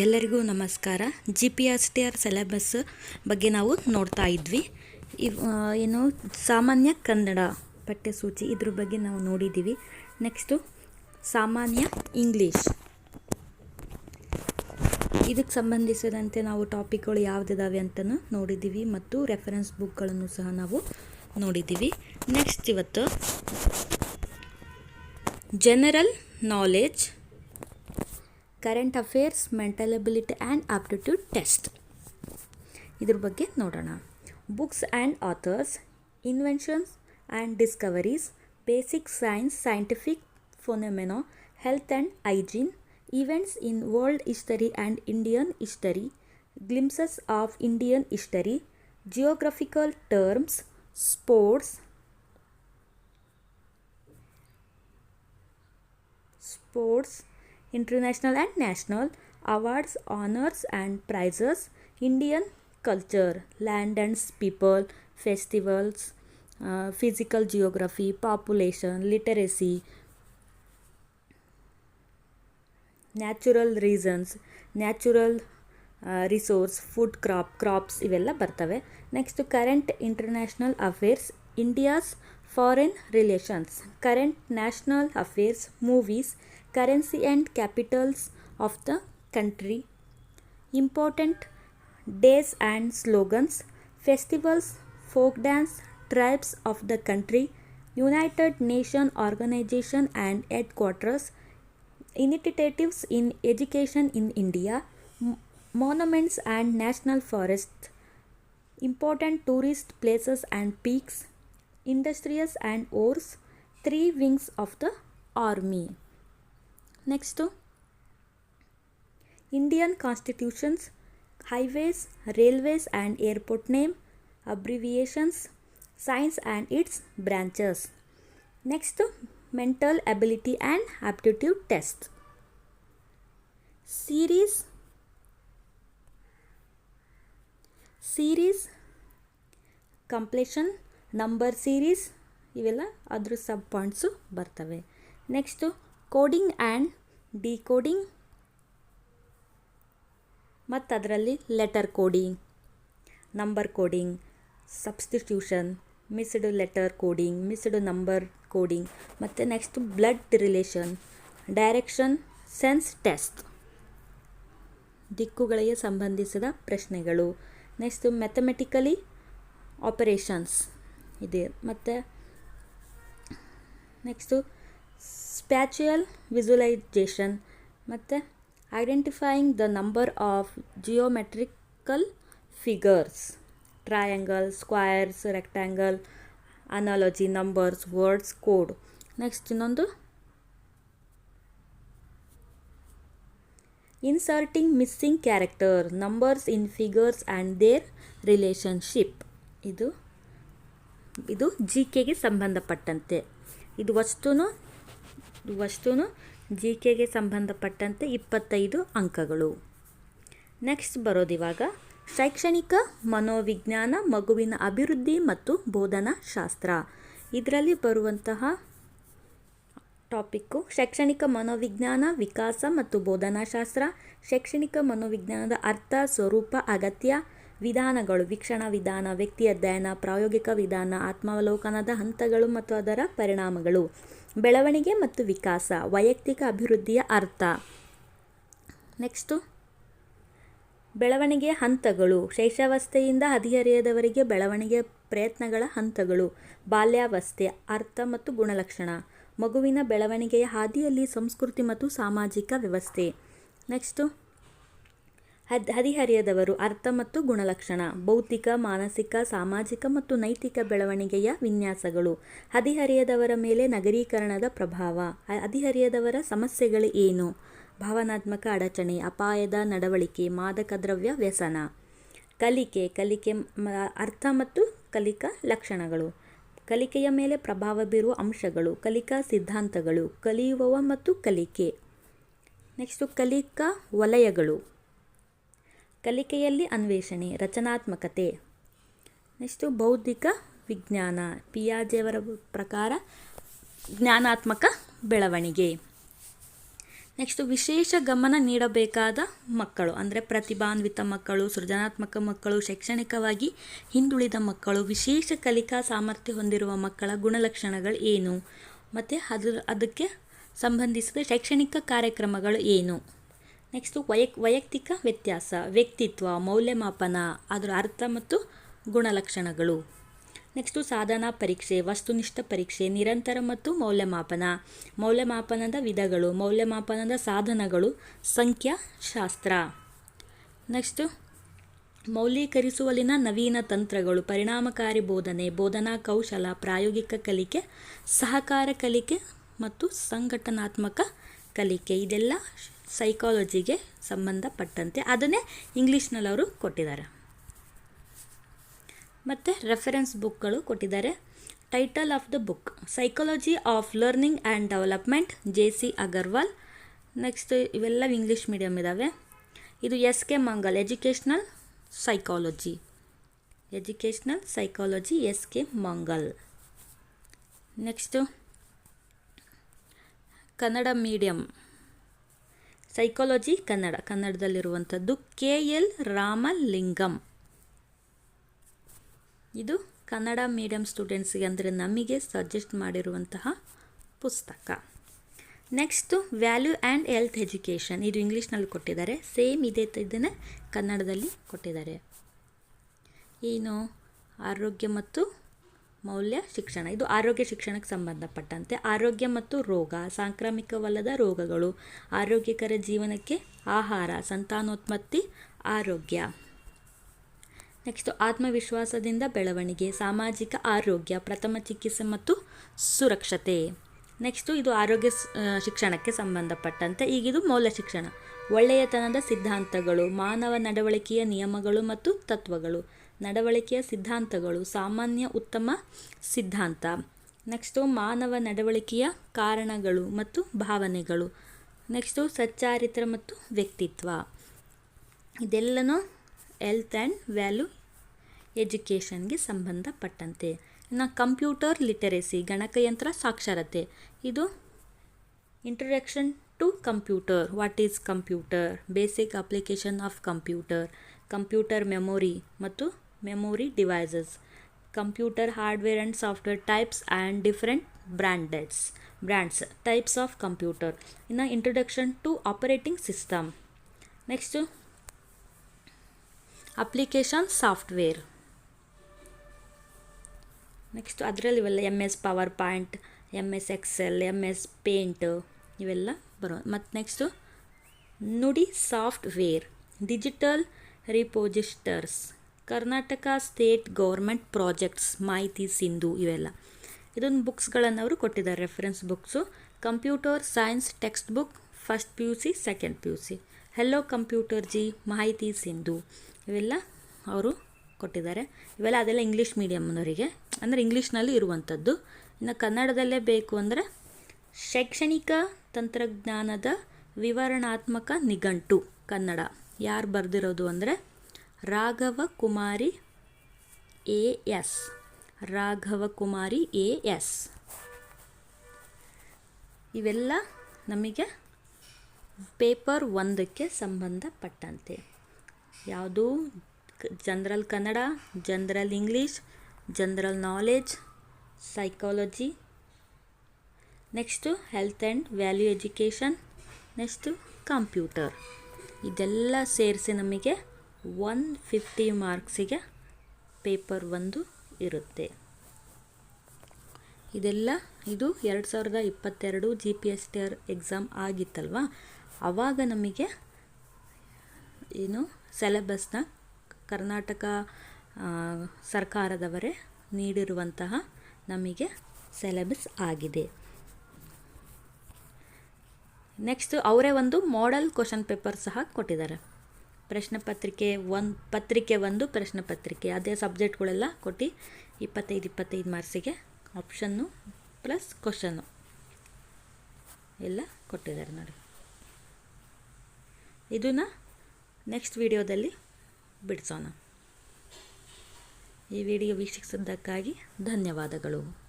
ಎಲ್ಲರಿಗೂ ನಮಸ್ಕಾರ. G P S T R syllabus ಬಗ್ಗೆ ನಾವು ನೋಡ್ತಾ ಇದ್ವಿ. ಇವ್ ಏನು ಸಾಮಾನ್ಯ ಕನ್ನಡ ಪಠ್ಯಸೂಚಿ ಇದ್ರ ಬಗ್ಗೆ ನಾವು ನೋಡಿದ್ದೀವಿ ನೆಕ್ಸ್ಟು ಸಾಮಾನ್ಯ ಇಂಗ್ಲೀಷ್ ಇದಕ್ಕೆ ಸಂಬಂಧಿಸಿದಂತೆ ನಾವು ಟಾಪಿಕ್ಗಳು ಯಾವುದಿದ್ದಾವೆ ಅಂತಲೂ ನೋಡಿದ್ದೀವಿ ಮತ್ತು ರೆಫರೆನ್ಸ್ ಬುಕ್ಗಳನ್ನು ಸಹ ನಾವು ನೋಡಿದ್ದೀವಿ ನೆಕ್ಸ್ಟ್ ಇವತ್ತು general knowledge current affairs mental ability and aptitude test ಇದ್ರ ಬಗ್ಗೆ ನೋಡೋಣ books and authors inventions and discoveries basic science scientific phenomena health and hygiene events in world history and Indian history glimpses of Indian history geographical terms sports sports, international and national awards, honors and prizes, Indian culture, land and people, festivals, uh, physical geography, population, literacy, natural reasons natural resource food crop crops ಇವೆಲ್ಲ ಬರ್ತವೆ next current international affairs India's foreign relations current national affairs movies currency and capitals of the country, important days and slogans, festivals, folk dance, tribes of the country, United Nation Organization and headquarters, initiatives in education in India, monuments and national forests, important tourist places and peaks, industries and ores, three wings of the army. Next Indian constitutions highways railways and airport name abbreviations science and its branches next mental ability and aptitude test series series completion number series ಇವೆಲ್ಲ ಅದ್ರ sub points ಬರ್ತವೆ. Next coding and decoding ಮತ್ತು ಅದರಲ್ಲಿ letter coding number coding substitution missed letter coding missed number coding ಮತ್ತು next blood relation direction sense test ದಿಕ್ಕುಗಳಿಗೆ ಸಂಬಂಧಿಸಿದ ಪ್ರಶ್ನೆಗಳು. Next mathematically operations ಇದೆ. ಮತ್ತು ನೆಕ್ಸ್ಟು ಸ್ಪ್ಯಾಚುಯಲ್ ವಿಜುಲೈಜೇಷನ್ ಮತ್ತು identifying the number of geometrical figures triangle squares rectangle analogy numbers words code next ಇನ್ನೊಂದು. Inserting missing character numbers in figures and their relationship ಇದು ಇದು G ಕೆಗೆ ಸಂಬಂಧಪಟ್ಟಂತೆ. ಇದು ವಸ್ತುನು ಇದು ವಸ್ತುನು ಜಿ ಕೆಗೆ ಸಂಬಂಧಪಟ್ಟಂತೆ ಇಪ್ಪತ್ತೈದು ಅಂಕಗಳು. ನೆಕ್ಸ್ಟ್ ಬರೋದಿವಾಗ ಶೈಕ್ಷಣಿಕ ಮನೋವಿಜ್ಞಾನ, ಮಗುವಿನ ಅಭಿವೃದ್ಧಿ ಮತ್ತು ಬೋಧನಾ ಶಾಸ್ತ್ರ ಇದರಲ್ಲಿ ಬರುವಂತಹ ಟಾಪಿಕ್ಕು ಶೈಕ್ಷಣಿಕ ಮನೋವಿಜ್ಞಾನ, ವಿಕಾಸ ಮತ್ತು ಬೋಧನಾಶಾಸ್ತ್ರ. ಶೈಕ್ಷಣಿಕ ಮನೋವಿಜ್ಞಾನದ ಅರ್ಥ, ಸ್ವರೂಪ, ಅಗತ್ಯ ವಿಧಾನಗಳು. ವೀಕ್ಷಣಾ ವಿಧಾನ, ವ್ಯಕ್ತಿ ಅಧ್ಯಯನ, ಪ್ರಾಯೋಗಿಕ ವಿಧಾನ, ಆತ್ಮಾವಲೋಕನದ ಹಂತಗಳು ಮತ್ತು ಅದರ ಪರಿಣಾಮಗಳು. ಬೆಳವಣಿಗೆ ಮತ್ತು ವಿಕಾಸ, ವೈಯಕ್ತಿಕ ಅಭಿವೃದ್ಧಿಯ ಅರ್ಥ. ನೆಕ್ಸ್ಟು. ಬೆಳವಣಿಗೆಯ ಹಂತಗಳು. ಶೈಶಾವಸ್ಥೆಯಿಂದ ಹದಿಹರೆಯದವರಿಗೆ ಬೆಳವಣಿಗೆಯ ಪ್ರಯತ್ನಗಳ ಹಂತಗಳು. ಬಾಲ್ಯಾವಸ್ಥೆ, ಅರ್ಥ ಮತ್ತು ಗುಣಲಕ್ಷಣ. ಮಗುವಿನ ಬೆಳವಣಿಗೆಯ ಹಾದಿಯಲ್ಲಿ ಸಂಸ್ಕೃತಿ ಮತ್ತು ಸಾಮಾಜಿಕ ವ್ಯವಸ್ಥೆ. ನೆಕ್ಸ್ಟು. ಹದ್, ಹದಿಹರೆಯದವರು ಅರ್ಥ ಮತ್ತು ಗುಣಲಕ್ಷಣ, ಭೌತಿಕ, ಮಾನಸಿಕ, ಸಾಮಾಜಿಕ ಮತ್ತು ನೈತಿಕ ಬೆಳವಣಿಗೆಯ ವಿನ್ಯಾಸಗಳು. ಹದಿಹರೆಯದವರ ಮೇಲೆ ನಗರೀಕರಣದ ಪ್ರಭಾವ ಹದಿಹರಿಯದವರ ಸಮಸ್ಯೆಗಳು ಏನು? ಭಾವನಾತ್ಮಕ ಅಡಚಣೆ, ಅಪಾಯದ ನಡವಳಿಕೆ, ಮಾದಕ ದ್ರವ್ಯ ವ್ಯಸನ. ಕಲಿಕೆ ಕಲಿಕೆ ಅರ್ಥ ಮತ್ತು ಕಲಿಕಾ ಲಕ್ಷಣಗಳು. ಕಲಿಕೆಯ ಮೇಲೆ ಪ್ರಭಾವ ಬೀರುವ ಅಂಶಗಳು, ಕಲಿಕಾ ಸಿದ್ಧಾಂತಗಳು, ಕಲಿಯುವವ ಮತ್ತು ಕಲಿಕೆ. ನೆಕ್ಸ್ಟು ಕಲಿಕಾ ವಲಯಗಳು. ಕಲಿಕೆಯಲ್ಲಿ ಅನ್ವೇಷಣೆ, ರಚನಾತ್ಮಕತೆ. ನೆಕ್ಸ್ಟು ಬೌದ್ಧಿಕ ವಿಜ್ಞಾನ ಪಿಯಾಜೆಯವರ ಪ್ರಕಾರ ಜ್ಞಾನಾತ್ಮಕ ಬೆಳವಣಿಗೆ. ನೆಕ್ಸ್ಟು ವಿಶೇಷ ಗಮನ ನೀಡಬೇಕಾದ ಮಕ್ಕಳು, ಅಂದರೆ ಪ್ರತಿಭಾನ್ವಿತ ಮಕ್ಕಳು, ಸೃಜನಾತ್ಮಕ ಮಕ್ಕಳು, ಶೈಕ್ಷಣಿಕವಾಗಿ ಹಿಂದುಳಿದ ಮಕ್ಕಳು, ವಿಶೇಷ ಕಲಿಕಾ ಸಾಮರ್ಥ್ಯ ಹೊಂದಿರುವ ಮಕ್ಕಳ ಗುಣಲಕ್ಷಣಗಳು ಏನು? ಮತ್ತು ಅದು ಅದಕ್ಕೆ ಸಂಬಂಧಿಸಿದ ಶೈಕ್ಷಣಿಕ ಕಾರ್ಯಕ್ರಮಗಳು ಏನು? ನೆಕ್ಸ್ಟು ವೈಯಕ್ ವೈಯಕ್ತಿಕ ವ್ಯತ್ಯಾಸ. ವ್ಯಕ್ತಿತ್ವ, ಮೌಲ್ಯಮಾಪನ, ಅದರ ಅರ್ಥ ಮತ್ತು ಗುಣಲಕ್ಷಣಗಳು. ನೆಕ್ಸ್ಟು ಸಾಧನಾ ಪರೀಕ್ಷೆ, ವಸ್ತುನಿಷ್ಠ ಪರೀಕ್ಷೆ, ನಿರಂತರ ಮತ್ತು ಮೌಲ್ಯಮಾಪನ. ಮೌಲ್ಯಮಾಪನದ ವಿಧಗಳು, ಮೌಲ್ಯಮಾಪನದ ಸಾಧನಗಳು, ಸಂಖ್ಯಾಶಾಸ್ತ್ರ. ನೆಕ್ಸ್ಟು ಮೌಲ್ಯೀಕರಿಸುವಲ್ಲಿನ ನವೀನ ತಂತ್ರಗಳು, ಪರಿಣಾಮಕಾರಿ ಬೋಧನೆ, ಬೋಧನಾ ಕೌಶಲ, ಪ್ರಾಯೋಗಿಕ ಕಲಿಕೆ, ಸಹಕಾರ ಕಲಿಕೆ ಮತ್ತು ಸಂಘಟನಾತ್ಮಕ ಕಲಿಕೆ. ಇದೆಲ್ಲ ಸೈಕಾಲಜಿಗೆ ಸಂಬಂಧಪಟ್ಟಂತೆ ಅದನ್ನೇ ಇಂಗ್ಲೀಷ್ನಲ್ಲಿ ಅವರು ಕೊಟ್ಟಿದ್ದಾರೆ. ಮತ್ತು ರೆಫರೆನ್ಸ್ ಬುಕ್ಗಳು ಕೊಟ್ಟಿದ್ದಾರೆ. Title of the book psychology of learning and development J C Agarwal next ಇವೆಲ್ಲ ಇಂಗ್ಲೀಷ್ ಮೀಡಿಯಮ್ ಇದ್ದಾವೆ ಇದು S K Mangal educational psychology educational psychology S K Mangal next Kannada medium psychology Kannada ಕನ್ನಡದಲ್ಲಿರುವಂಥದ್ದು K L Ramalingam ಇದು Kannada medium ಸ್ಟೂಡೆಂಟ್ಸ್ಗೆ ಅಂದರೆ ನಮಗೆ suggest ಮಾಡಿರುವಂತಹ ಪುಸ್ತಕ. Next value and health education ಇದು ಇಂಗ್ಲೀಷ್ನಲ್ಲಿ ಕೊಟ್ಟಿದ್ದಾರೆ. ಸೇಮ್ ಇದೇ ಇದನ್ನು ಕನ್ನಡದಲ್ಲಿ ಕೊಟ್ಟಿದ್ದಾರೆ. ಏನು? ಆರೋಗ್ಯ ಮತ್ತು ಮೌಲ್ಯ ಶಿಕ್ಷಣ. ಇದು ಆರೋಗ್ಯ ಶಿಕ್ಷಣಕ್ಕೆ ಸಂಬಂಧಪಟ್ಟಂತೆ ಆರೋಗ್ಯ ಮತ್ತು ರೋಗ, ಸಾಂಕ್ರಾಮಿಕವಲ್ಲದ ರೋಗಗಳು, ಆರೋಗ್ಯಕರ ಜೀವನಕ್ಕೆ ಆಹಾರ, ಸಂತಾನೋತ್ಪತ್ತಿ, ಆರೋಗ್ಯ. ನೆಕ್ಸ್ಟ್, ಆತ್ಮವಿಶ್ವಾಸದಿಂದ ಬೆಳವಣಿಗೆ, ಸಾಮಾಜಿಕ ಆರೋಗ್ಯ, ಪ್ರಥಮ ಚಿಕಿತ್ಸೆ ಮತ್ತು ಸುರಕ್ಷತೆ. ನೆಕ್ಸ್ಟು, ಇದು ಆರೋಗ್ಯ ಶಿಕ್ಷಣಕ್ಕೆ ಸಂಬಂಧಪಟ್ಟಂತೆ ಈಗಿದು ಮೌಲ್ಯ ಶಿಕ್ಷಣ. ಒಳ್ಳೆಯತನದ ಸಿದ್ಧಾಂತಗಳು, ಮಾನವ ನಡವಳಿಕೆಯ ನಿಯಮಗಳು ಮತ್ತು ತತ್ವಗಳು. ನಡವಳಿಕೆಯ ಸಿದ್ಧಾಂತಗಳು, ಸಾಮಾನ್ಯ ಉತ್ತಮ ಸಿದ್ಧಾಂತ. ನೆಕ್ಸ್ಟು ಮಾನವ ನಡವಳಿಕೆಯ ಕಾರಣಗಳು ಮತ್ತು ಭಾವನೆಗಳು. ನೆಕ್ಸ್ಟು ಸಚ್ಚಾರಿತ್ರ ಮತ್ತು ವ್ಯಕ್ತಿತ್ವ. ಇದೆಲ್ಲನೂ ಹೆಲ್ತ್ ಆ್ಯಂಡ್ ವ್ಯಾಲ್ಯೂ ಎಜುಕೇಷನ್ಗೆ ಸಂಬಂಧಪಟ್ಟಂತೆ. ಇನ್ನು ಕಂಪ್ಯೂಟರ್ ಲಿಟರೆಸಿ ಗಣಕಯಂತ್ರ ಸಾಕ್ಷರತೆ. ಇದು introduction to computer what is computer basic application of computer computer memory ಮತ್ತು memory devices computer hardware and software types and different brandeds brands types of computer ಇನ್ನು introduction to operating system next application software next ಅದರಲ್ಲಿ ಇವೆಲ್ಲ M S power point M S excel M S paint ಇವೆಲ್ಲ ಬರೋ ಮತ್ತು next Nudi software digital repositories Karnataka state government projects, Mahiti, Sindhu ಇವೆಲ್ಲ. ಇದೊಂದು ಬುಕ್ಸ್ಗಳನ್ನು ಅವರು ಕೊಟ್ಟಿದ್ದಾರೆ reference books computer science text book first P U C second P U C hello computer G Mahiti, Sindhu ಇವೆಲ್ಲ ಅವರು ಕೊಟ್ಟಿದ್ದಾರೆ. ಇವೆಲ್ಲ ಅದೆಲ್ಲ ಇಂಗ್ಲೀಷ್ ಮೀಡಿಯಮ್ನವರಿಗೆ ಅಂದರೆ ಇಂಗ್ಲೀಷ್ನಲ್ಲಿ ಇರುವಂಥದ್ದು. ಇನ್ನು ಕನ್ನಡದಲ್ಲೇ ಬೇಕು ಅಂದರೆ ಶೈಕ್ಷಣಿಕ ತಂತ್ರಜ್ಞಾನದ ವಿವರಣಾತ್ಮಕ ನಿಘಂಟು ಕನ್ನಡ. ಯಾರು ಬರೆದಿರೋದು ಅಂದರೆ Raghava Kumari A S. Raghava Kumari A S. ಇವೆಲ್ಲ ನಮಗೆ ಪೇಪರ್ ಒಂದಕ್ಕೆ ಸಂಬಂಧಪಟ್ಟಂತೆ. ಯಾವುದು? General Kannada, general English, general knowledge psychology. Next health and value education, next computer. ಇದೆಲ್ಲ ಸೇರಿಸಿ ನಮಗೆ ಒನ್ ಫಿಫ್ಟಿ ಮಾರ್ಕ್ಸಿಗೆ ಪೇಪರ್ ಒಂದು ಇರುತ್ತೆ. ಇದೆಲ್ಲ, ಇದು ಎರಡು ಸಾವಿರದ ಇಪ್ಪತ್ತೆರಡು G P S T R exam ಆಗಿತ್ತಲ್ವ? ಆವಾಗ ನಮಗೆ ಏನು ಸೆಲೆಬಸ್ನ ಕರ್ನಾಟಕ ಸರ್ಕಾರದವರೇ ನೀಡಿರುವಂತಹ ನಮಗೆ ಸೆಲೆಬಸ್ ಆಗಿದೆ. ನೆಕ್ಸ್ಟ್ ಅವರೇ ಒಂದು ಮಾಡೆಲ್ ಕ್ವಶನ್ ಪೇಪರ್ ಸಹ ಕೊಟ್ಟಿದ್ದಾರೆ. ಪ್ರಶ್ನೆ ಪತ್ರಿಕೆ ಒಂದು ಪತ್ರಿಕೆ ಒಂದು, ಪ್ರಶ್ನೆ ಪತ್ರಿಕೆ. ಅದೇ ಸಬ್ಜೆಕ್ಟ್ಗಳೆಲ್ಲ ಕೊಟ್ಟು ಇಪ್ಪತ್ತೈದು ಇಪ್ಪತ್ತೈದು ಮಾರ್ಕ್ಸಿಗೆ ಆಪ್ಷನ್ನು ಪ್ಲಸ್ ಕ್ವಶನ್ನು ಎಲ್ಲ ಕೊಟ್ಟಿದ್ದಾರೆ ನೋಡಿ. ಇದನ್ನು ನೆಕ್ಸ್ಟ್ ವಿಡಿಯೋದಲ್ಲಿ ಬಿಡಿಸೋಣ. ಈ ವಿಡಿಯೋ ವೀಕ್ಷಿಸಿದ್ದಕ್ಕಾಗಿ ಧನ್ಯವಾದಗಳು.